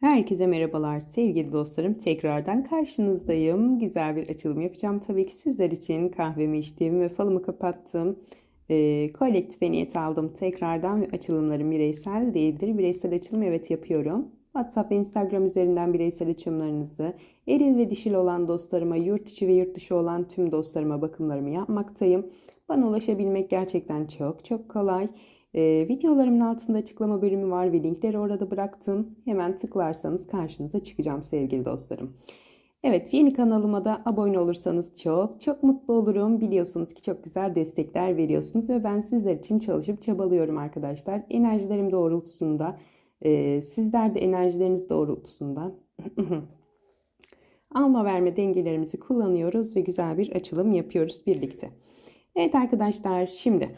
Herkese merhabalar sevgili dostlarım. Tekrardan karşınızdayım. Güzel bir açılım yapacağım. Tabii ki sizler için kahvemi içtiğim ve falımı kapattım. Ee, kolektife niyet aldım tekrardan ve açılımlarım bireysel değildir. Bireysel açılım evet yapıyorum. WhatsApp ve Instagram üzerinden bireysel açılımlarınızı eril ve dişil olan dostlarıma, yurt içi ve yurt dışı olan tüm dostlarıma bakımlarımı yapmaktayım. Bana ulaşabilmek gerçekten çok çok kolay. Ee, videolarımın altında açıklama bölümü var ve linkleri orada bıraktım. Hemen tıklarsanız karşınıza çıkacağım sevgili dostlarım. Evet yeni kanalıma da abone olursanız çok çok mutlu olurum. Biliyorsunuz ki çok güzel destekler veriyorsunuz ve ben sizler için çalışıp çabalıyorum arkadaşlar. Enerjilerim doğrultusunda, e, sizler de enerjileriniz doğrultusunda alma verme dengelerimizi kullanıyoruz ve güzel bir açılım yapıyoruz birlikte. Evet arkadaşlar şimdi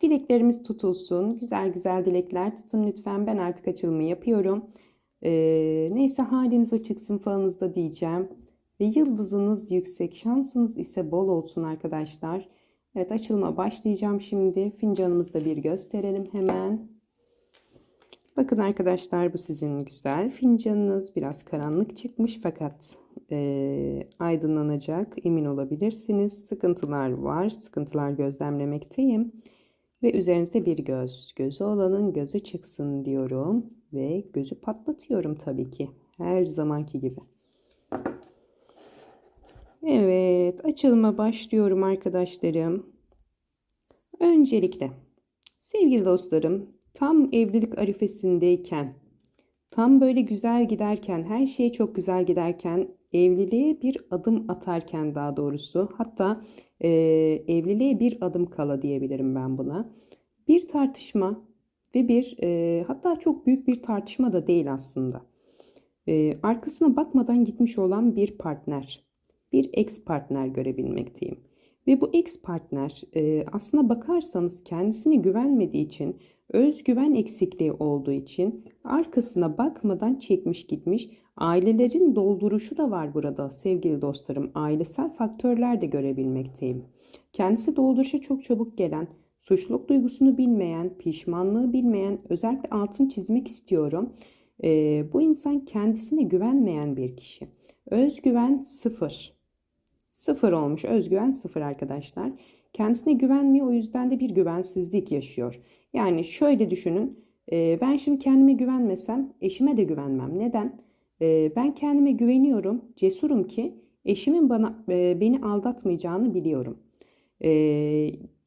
dileklerimiz tutulsun. Güzel güzel dilekler tutun lütfen. Ben artık açılımı yapıyorum. Ee, neyse haliniz o çıksın falanızda diyeceğim. Ve yıldızınız yüksek, şansınız ise bol olsun arkadaşlar. Evet açılıma başlayacağım şimdi. Fincanımızı da bir gösterelim hemen. Bakın arkadaşlar bu sizin güzel fincanınız. Biraz karanlık çıkmış fakat e, aydınlanacak emin olabilirsiniz. Sıkıntılar var. Sıkıntılar gözlemlemekteyim. Ve üzerinizde bir göz. Gözü olanın gözü çıksın diyorum. Ve gözü patlatıyorum tabii ki. Her zamanki gibi. Evet açılıma başlıyorum arkadaşlarım. Öncelikle sevgili dostlarım tam evlilik arifesindeyken tam böyle güzel giderken her şey çok güzel giderken evliliğe bir adım atarken daha doğrusu hatta e, evliliğe bir adım kala diyebilirim ben buna. Bir tartışma ve bir e, hatta çok büyük bir tartışma da değil aslında. E, arkasına bakmadan gitmiş olan bir partner, bir ex partner görebilmekteyim. Ve bu ex partner e, aslına bakarsanız kendisine güvenmediği için, özgüven eksikliği olduğu için arkasına bakmadan çekmiş gitmiş. Ailelerin dolduruşu da var burada sevgili dostlarım. Ailesel faktörler de görebilmekteyim. Kendisi dolduruşa çok çabuk gelen, suçluluk duygusunu bilmeyen, pişmanlığı bilmeyen, özellikle altın çizmek istiyorum. Ee, bu insan kendisine güvenmeyen bir kişi. Özgüven sıfır. Sıfır olmuş. Özgüven sıfır arkadaşlar. Kendisine güvenmiyor o yüzden de bir güvensizlik yaşıyor. Yani şöyle düşünün. E, ben şimdi kendime güvenmesem eşime de güvenmem. Neden? Ben kendime güveniyorum. Cesurum ki eşimin bana beni aldatmayacağını biliyorum.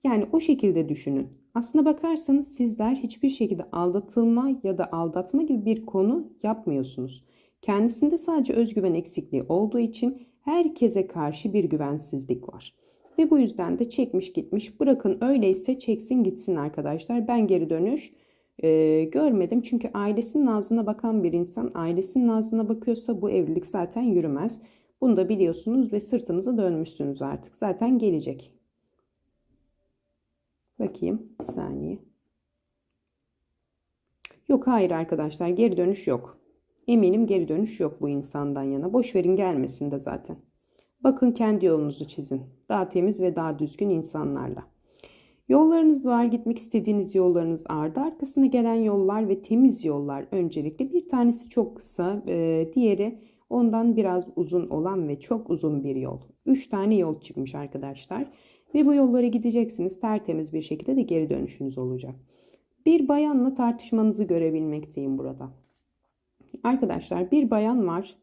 Yani o şekilde düşünün. Aslına bakarsanız sizler hiçbir şekilde aldatılma ya da aldatma gibi bir konu yapmıyorsunuz. Kendisinde sadece özgüven eksikliği olduğu için herkese karşı bir güvensizlik var. Ve bu yüzden de çekmiş gitmiş. Bırakın öyleyse çeksin gitsin arkadaşlar. Ben geri dönüş e, görmedim. Çünkü ailesinin ağzına bakan bir insan ailesinin ağzına bakıyorsa bu evlilik zaten yürümez. Bunu da biliyorsunuz ve sırtınıza dönmüşsünüz artık. Zaten gelecek. Bakayım bir saniye. Yok hayır arkadaşlar geri dönüş yok. Eminim geri dönüş yok bu insandan yana. Boş verin gelmesin de zaten. Bakın kendi yolunuzu çizin. Daha temiz ve daha düzgün insanlarla. Yollarınız var, gitmek istediğiniz yollarınız ardı. Arkasına gelen yollar ve temiz yollar öncelikle. Bir tanesi çok kısa, e, diğeri ondan biraz uzun olan ve çok uzun bir yol. Üç tane yol çıkmış arkadaşlar. Ve bu yollara gideceksiniz. Tertemiz bir şekilde de geri dönüşünüz olacak. Bir bayanla tartışmanızı görebilmekteyim burada. Arkadaşlar bir bayan var.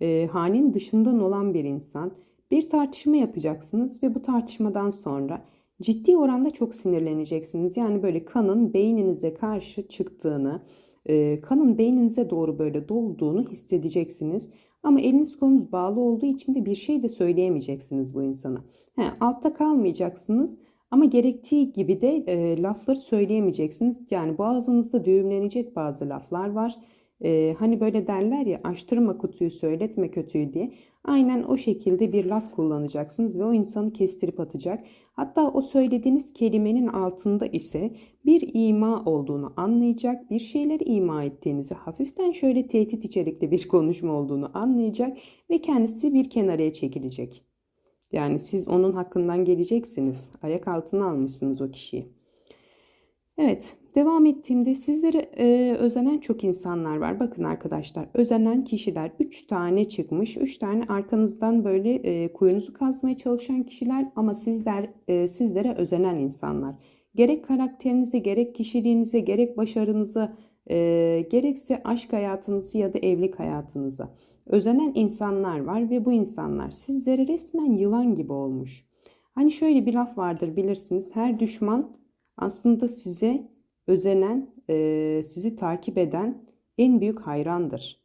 E, hanin dışından olan bir insan. Bir tartışma yapacaksınız ve bu tartışmadan sonra ciddi oranda çok sinirleneceksiniz. Yani böyle kanın beyninize karşı çıktığını, e, kanın beyninize doğru böyle dolduğunu hissedeceksiniz. Ama eliniz kolunuz bağlı olduğu için de bir şey de söyleyemeyeceksiniz bu insana. He, altta kalmayacaksınız ama gerektiği gibi de e, lafları söyleyemeyeceksiniz. Yani boğazınızda düğümlenecek bazı laflar var. Ee, hani böyle derler ya açtırma kutuyu söyletme kötüyü diye. Aynen o şekilde bir laf kullanacaksınız ve o insanı kestirip atacak. Hatta o söylediğiniz kelimenin altında ise bir ima olduğunu anlayacak, bir şeyler ima ettiğinizi, hafiften şöyle tehdit içerikli bir konuşma olduğunu anlayacak ve kendisi bir kenaraya çekilecek. Yani siz onun hakkından geleceksiniz. Ayak altına almışsınız o kişiyi. Evet, Devam ettiğimde sizlere e, özenen çok insanlar var. Bakın arkadaşlar özenen kişiler 3 tane çıkmış. 3 tane arkanızdan böyle e, kuyunuzu kazmaya çalışan kişiler ama sizler e, sizlere özenen insanlar. Gerek karakterinize, gerek kişiliğinize, gerek başarınıza, e, gerekse aşk hayatınızı ya da evlilik hayatınıza özenen insanlar var ve bu insanlar sizlere resmen yılan gibi olmuş. Hani şöyle bir laf vardır bilirsiniz. Her düşman aslında size özenen, e, sizi takip eden en büyük hayrandır.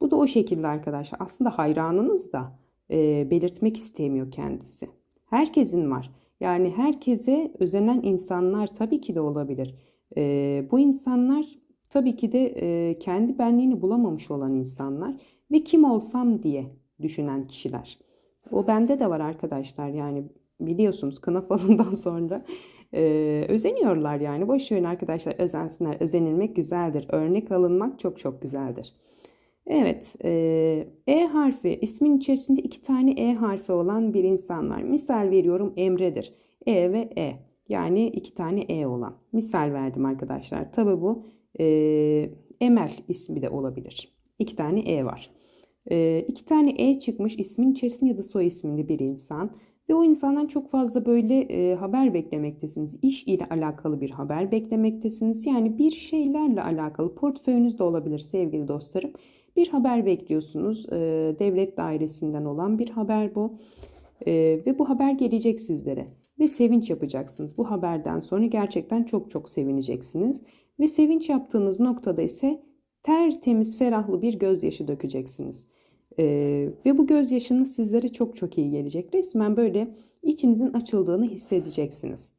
Bu da o şekilde arkadaşlar. Aslında hayranınız da e, belirtmek istemiyor kendisi. Herkesin var. Yani herkese özenen insanlar tabii ki de olabilir. E, bu insanlar tabii ki de kendi benliğini bulamamış olan insanlar ve kim olsam diye düşünen kişiler. O bende de var arkadaşlar. Yani biliyorsunuz kına falından sonra e, özeniyorlar yani. Boş verin arkadaşlar özensinler. Özenilmek güzeldir. Örnek alınmak çok çok güzeldir. Evet, e, E harfi, ismin içerisinde iki tane E harfi olan bir insan var. Misal veriyorum Emre'dir. E ve E. Yani iki tane E olan. Misal verdim arkadaşlar. Tabi bu e, Emel ismi de olabilir. İki tane E var. E, iki tane E çıkmış ismin içerisinde ya da soy isminde bir insan. Ve o insandan çok fazla böyle e, haber beklemektesiniz. İş ile alakalı bir haber beklemektesiniz. Yani bir şeylerle alakalı portföyünüz de olabilir sevgili dostlarım. Bir haber bekliyorsunuz. E, devlet dairesinden olan bir haber bu. E, ve bu haber gelecek sizlere. Ve sevinç yapacaksınız. Bu haberden sonra gerçekten çok çok sevineceksiniz. Ve sevinç yaptığınız noktada ise tertemiz, ferahlı bir gözyaşı dökeceksiniz. Ee, ve bu gözyaşınız sizlere çok çok iyi gelecek. Resmen böyle içinizin açıldığını hissedeceksiniz.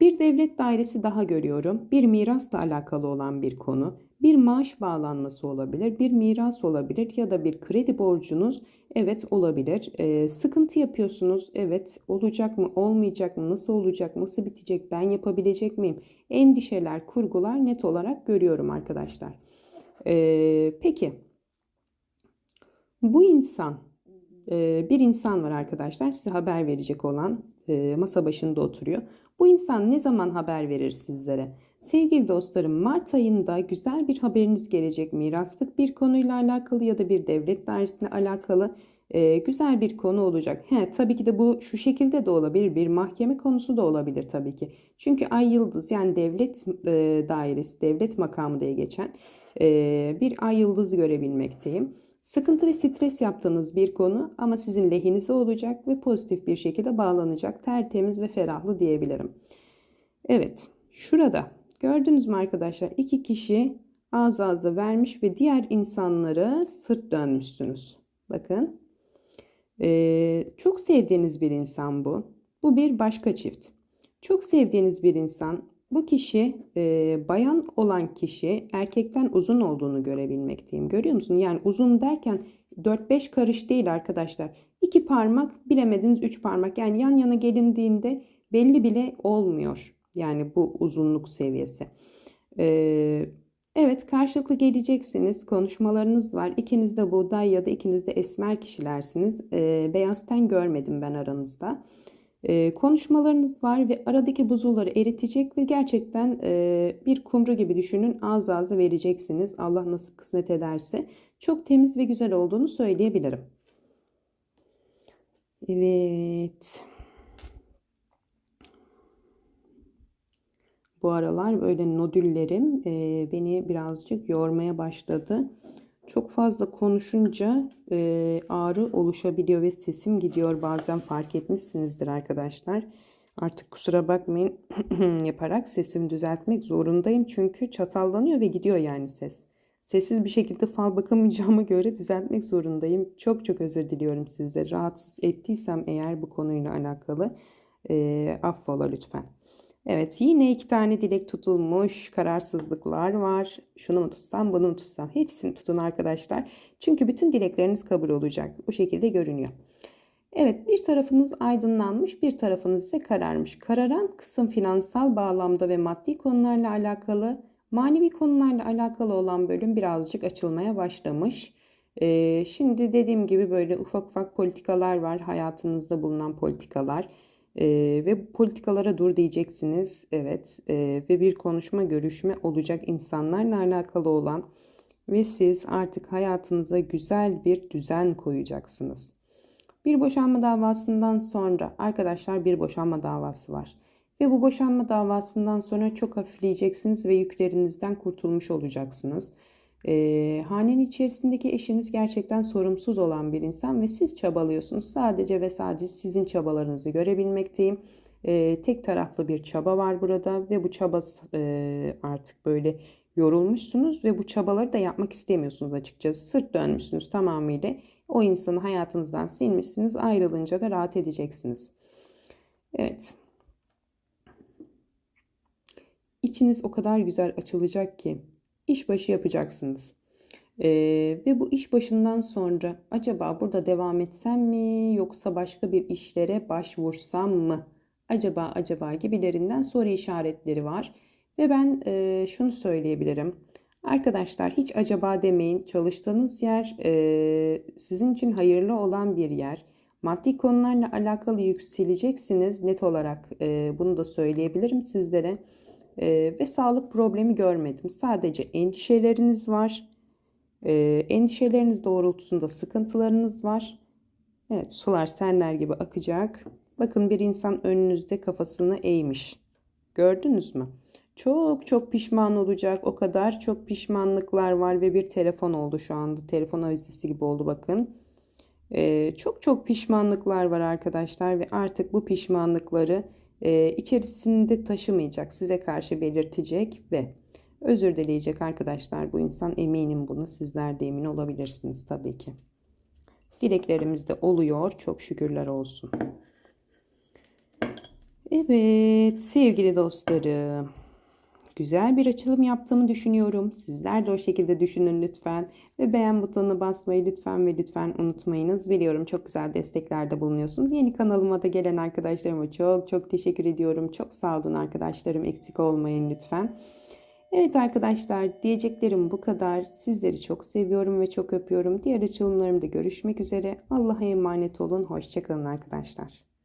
Bir devlet dairesi daha görüyorum. Bir mirasla alakalı olan bir konu. Bir maaş bağlanması olabilir, bir miras olabilir ya da bir kredi borcunuz evet olabilir. Ee, sıkıntı yapıyorsunuz evet olacak mı olmayacak mı nasıl olacak nasıl bitecek ben yapabilecek miyim? Endişeler kurgular net olarak görüyorum arkadaşlar. Ee, peki bu insan, e, bir insan var arkadaşlar size haber verecek olan e, masa başında oturuyor. Bu insan ne zaman haber verir sizlere? Sevgili dostlarım Mart ayında güzel bir haberiniz gelecek miraslık bir konuyla alakalı ya da bir devlet dairesine alakalı e, güzel bir konu olacak. He, tabii ki de bu şu şekilde de olabilir bir mahkeme konusu da olabilir tabii ki. Çünkü ay yıldız yani devlet dairesi devlet makamı diye geçen bir ay yıldız görebilmekteyim. Sıkıntı ve stres yaptığınız bir konu ama sizin lehinize olacak ve pozitif bir şekilde bağlanacak. Tertemiz ve ferahlı diyebilirim. Evet, şurada gördünüz mü arkadaşlar? İki kişi ağız ağza vermiş ve diğer insanlara sırt dönmüşsünüz. Bakın. Ee, çok sevdiğiniz bir insan bu. Bu bir başka çift. Çok sevdiğiniz bir insan bu kişi e, bayan olan kişi erkekten uzun olduğunu görebilmekteyim. Görüyor musun? Yani uzun derken 4-5 karış değil arkadaşlar. 2 parmak bilemediniz 3 parmak. Yani yan yana gelindiğinde belli bile olmuyor. Yani bu uzunluk seviyesi. Ee, evet karşılıklı geleceksiniz. Konuşmalarınız var. İkiniz de buğday ya da ikiniz de esmer kişilersiniz. Ee, beyaz ten görmedim ben aranızda e, konuşmalarınız var ve aradaki buzulları eritecek ve gerçekten e, bir kumru gibi düşünün ağız ağza vereceksiniz. Allah nasip kısmet ederse çok temiz ve güzel olduğunu söyleyebilirim. Evet. Bu aralar böyle nodüllerim e, beni birazcık yormaya başladı. Çok fazla konuşunca e, ağrı oluşabiliyor ve sesim gidiyor. Bazen fark etmişsinizdir arkadaşlar. Artık kusura bakmayın yaparak sesimi düzeltmek zorundayım. Çünkü çatallanıyor ve gidiyor yani ses. Sessiz bir şekilde fal bakamayacağıma göre düzeltmek zorundayım. Çok çok özür diliyorum sizde. Rahatsız ettiysem eğer bu konuyla alakalı e, affola lütfen. Evet yine iki tane dilek tutulmuş kararsızlıklar var. Şunu mu tutsam bunu mu tutsam hepsini tutun arkadaşlar. Çünkü bütün dilekleriniz kabul olacak. Bu şekilde görünüyor. Evet bir tarafınız aydınlanmış bir tarafınız ise kararmış. Kararan kısım finansal bağlamda ve maddi konularla alakalı manevi konularla alakalı olan bölüm birazcık açılmaya başlamış. Ee, şimdi dediğim gibi böyle ufak ufak politikalar var hayatınızda bulunan politikalar Ee, ve politikalara dur diyeceksiniz. Evet. Ee, ve bir konuşma, görüşme olacak insanlarla alakalı olan ve siz artık hayatınıza güzel bir düzen koyacaksınız. Bir boşanma davasından sonra arkadaşlar bir boşanma davası var. Ve bu boşanma davasından sonra çok hafifleyeceksiniz ve yüklerinizden kurtulmuş olacaksınız. Ee, hanenin içerisindeki eşiniz gerçekten sorumsuz olan bir insan ve siz çabalıyorsunuz. Sadece ve sadece sizin çabalarınızı görebilmekteyim. Ee, tek taraflı bir çaba var burada ve bu çaba e, artık böyle yorulmuşsunuz ve bu çabaları da yapmak istemiyorsunuz açıkçası. Sırt dönmüşsünüz tamamıyla. O insanı hayatınızdan silmişsiniz. Ayrılınca da rahat edeceksiniz. Evet. İçiniz o kadar güzel açılacak ki işbaşı yapacaksınız. Ee, ve bu iş başından sonra acaba burada devam etsem mi yoksa başka bir işlere başvursam mı? Acaba acaba gibilerinden soru işaretleri var. Ve ben e, şunu söyleyebilirim. Arkadaşlar hiç acaba demeyin. Çalıştığınız yer e, sizin için hayırlı olan bir yer. Maddi konularla alakalı yükseleceksiniz. Net olarak e, bunu da söyleyebilirim sizlere. E, ve sağlık problemi görmedim. Sadece endişeleriniz var. E, endişeleriniz doğrultusunda sıkıntılarınız var. Evet sular senler gibi akacak. Bakın bir insan önünüzde kafasını eğmiş. Gördünüz mü? Çok çok pişman olacak. O kadar çok pişmanlıklar var ve bir telefon oldu şu anda. Telefon avizesi gibi oldu bakın. Ee, çok çok pişmanlıklar var arkadaşlar ve artık bu pişmanlıkları e, içerisinde taşımayacak. Size karşı belirtecek ve özür dileyecek arkadaşlar. Bu insan eminim bunu. Sizler de emin olabilirsiniz tabii ki. Dileklerimiz de oluyor. Çok şükürler olsun. Evet sevgili dostlarım. Güzel bir açılım yaptığımı düşünüyorum. Sizler de o şekilde düşünün lütfen. Ve beğen butonuna basmayı lütfen ve lütfen unutmayınız. Biliyorum çok güzel desteklerde bulunuyorsunuz. Yeni kanalıma da gelen arkadaşlarıma çok çok teşekkür ediyorum. Çok sağ olun arkadaşlarım. Eksik olmayın lütfen. Evet arkadaşlar diyeceklerim bu kadar. Sizleri çok seviyorum ve çok öpüyorum. Diğer açılımlarımda görüşmek üzere. Allah'a emanet olun. Hoşçakalın arkadaşlar.